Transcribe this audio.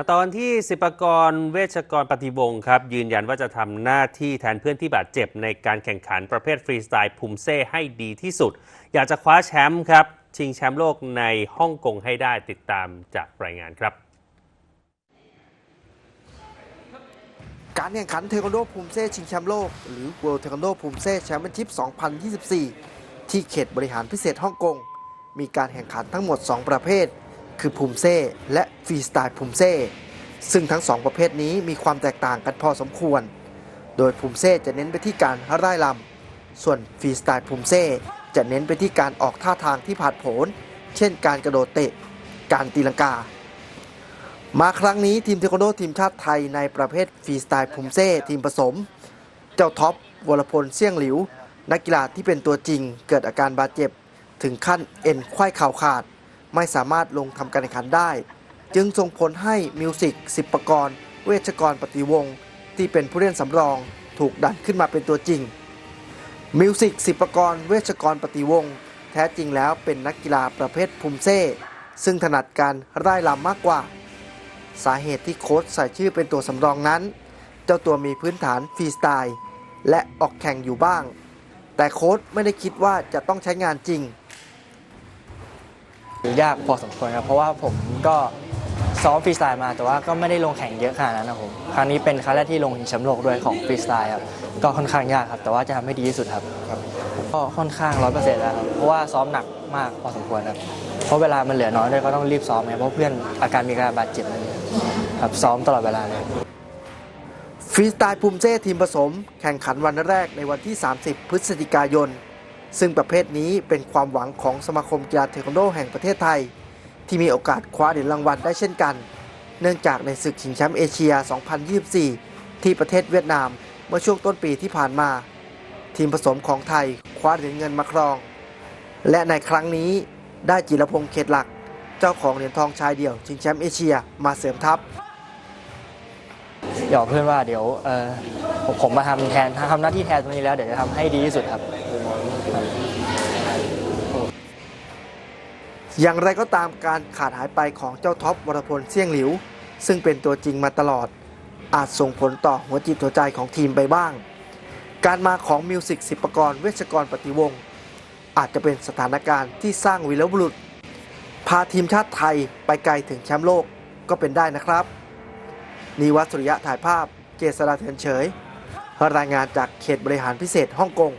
มาตอนที่ศิปกรเวชกรปฏิวงครับ ยืนยันว่าจะทำหน้าที่แทนเพื่อนที่บาดเจ็บในการแข่งขันประเภทฟรีสไตล์ภูมิเซ่ให้ดีที่สุด อยากจะคว้าแชมป์ครับ ชิงแชมป์โลกในฮ่องกงให้ได้ติดตามจากรายงานครับ การแข่งขันเทควันโดภูมิเซ่ชิงแชมป์โลก หรือ World Taekwondo ภูมิเซ่แชมเปี้ยนชิพ 2024 ที่เขตบริหารพิเศษฮ่องกงมีการแข่งขันทั้งหมด 2 ประเภท คือภูมิเซ่และฟรีสไตล์ภูมิเซ่ซึ่งทั้ง2ประเภทนี้มีความแตกต่างกันพอสมควร โดยภูมิเซ่จะเน้นไปที่การร่ายลำส่วนฟรีสไตล์ภูมิเซ่จะเน้นไปที่การออกท่าทางที่ผาดโผน เช่นการกระโดดเตะ การตีลังกา มาครั้งนี้ทีมเทควันโดทีมชาติไทยในประเภทฟรีสไตล์ภูมิเซ่ทีมผสม เจ้าท็อปวรพลเสี่ยงหลิว นักกีฬาที่เป็นตัวจริง เกิดอาการบาดเจ็บถึงขั้นเอ็นไขว้เข่าขาด ไม่สามารถลงทำการแข่งขันได้ จึงส่งผลให้มิวสิกสิบประกรณ์เวชกรปฏิวงศ์ที่เป็นผู้เล่นสำรองถูกดันขึ้นมาเป็นตัวจริง มิวสิกสิบประกรณ์เวชกรปฏิวงศ์แท้จริงแล้วเป็นนักกีฬาประเภทภูมิเซ่ซึ่งถนัดการร่ายลำมากกว่า สาเหตุที่โค้ชใส่ชื่อเป็นตัวสำรองนั้น เจ้าตัวมีพื้นฐานฟรีสไตล์ และออกแข่งอยู่บ้าง แต่โค้ชไม่ได้คิดว่าจะต้องใช้งานจริง ยากพอสมควรครับเพราะว่าผมก็ซ้อมฟรีสไตล์มาแต่ว่าก็ไม่ได้ลงแข่งเยอะขนาดนั้นนะผมครั้งนี้เป็นครั้งแรกที่ลงชิงแชมป์โลกด้วยของฟรีสไตล์ครับก็ค่อนข้างยากครับ แต่ว่าจะทำให้ดีที่สุดครับก็ค่อนข้างร้อยเปอร์เซ็นต์แล้วครับเพราะว่าซ้อมหนักมากพอสมควรครับเพราะเวลามันเหลือน้อยด้วยก็ต้องรีบซ้อมไงเพราะเพื่อนอาการมีการบาดเจ็บอะไรอย่างเงี้ยครับซ้อมตลอดเวลาเลยฟรีสไตล์ภูมิเซ่ทีมผสม แข่งขันวันแรกในวันที่ 30 พฤศจิกายน ซึ่งประเภทนี้เป็นความหวังของสมาคมกีฬาเทควันโดแห่งประเทศไทย ที่มีโอกาสคว้าเหรียญรางวัลได้เช่นกัน เนื่องจากในศึกชิงแชมป์เอเชีย 2024 ที่ประเทศเวียดนามเมื่อช่วงต้นปีที่ผ่านมา ทีมผสมของไทยคว้าเหรียญเงินมาครอง และในครั้งนี้ได้จิรพงษ์เขตหลัก เจ้าของเหรียญทองชายเดี่ยวชิงแชมป์เอเชียมาเสริมทัพหยอกเพื่อนว่าเดี๋ยวเออผมมาทำแทนทำหน้าที่แทนตรงนี้แล้วเดี๋ยวจะทำให้ดีที่สุดครับ อย่างไรก็ตามการขาดหายไปของเจ้าท็อปวรพลเสี่ยงหลิว ซึ่งเป็นตัวจริงมาตลอด อาจส่งผลต่อหัวจิตหัวใจของทีมไปบ้าง การมาของมิวสิกสิบประกรณ์เวชกรปฏิวงศ์อาจจะเป็นสถานการณ์ที่สร้างวีรบุรุษ พาทีมชาติไทยไปไกลถึงแชมป์โลกก็เป็นได้นะครับนีวัตสุริยะถ่ายภาพ เจษราเทินเฉย รายงานจากเขตบริหารพิเศษฮ่องกง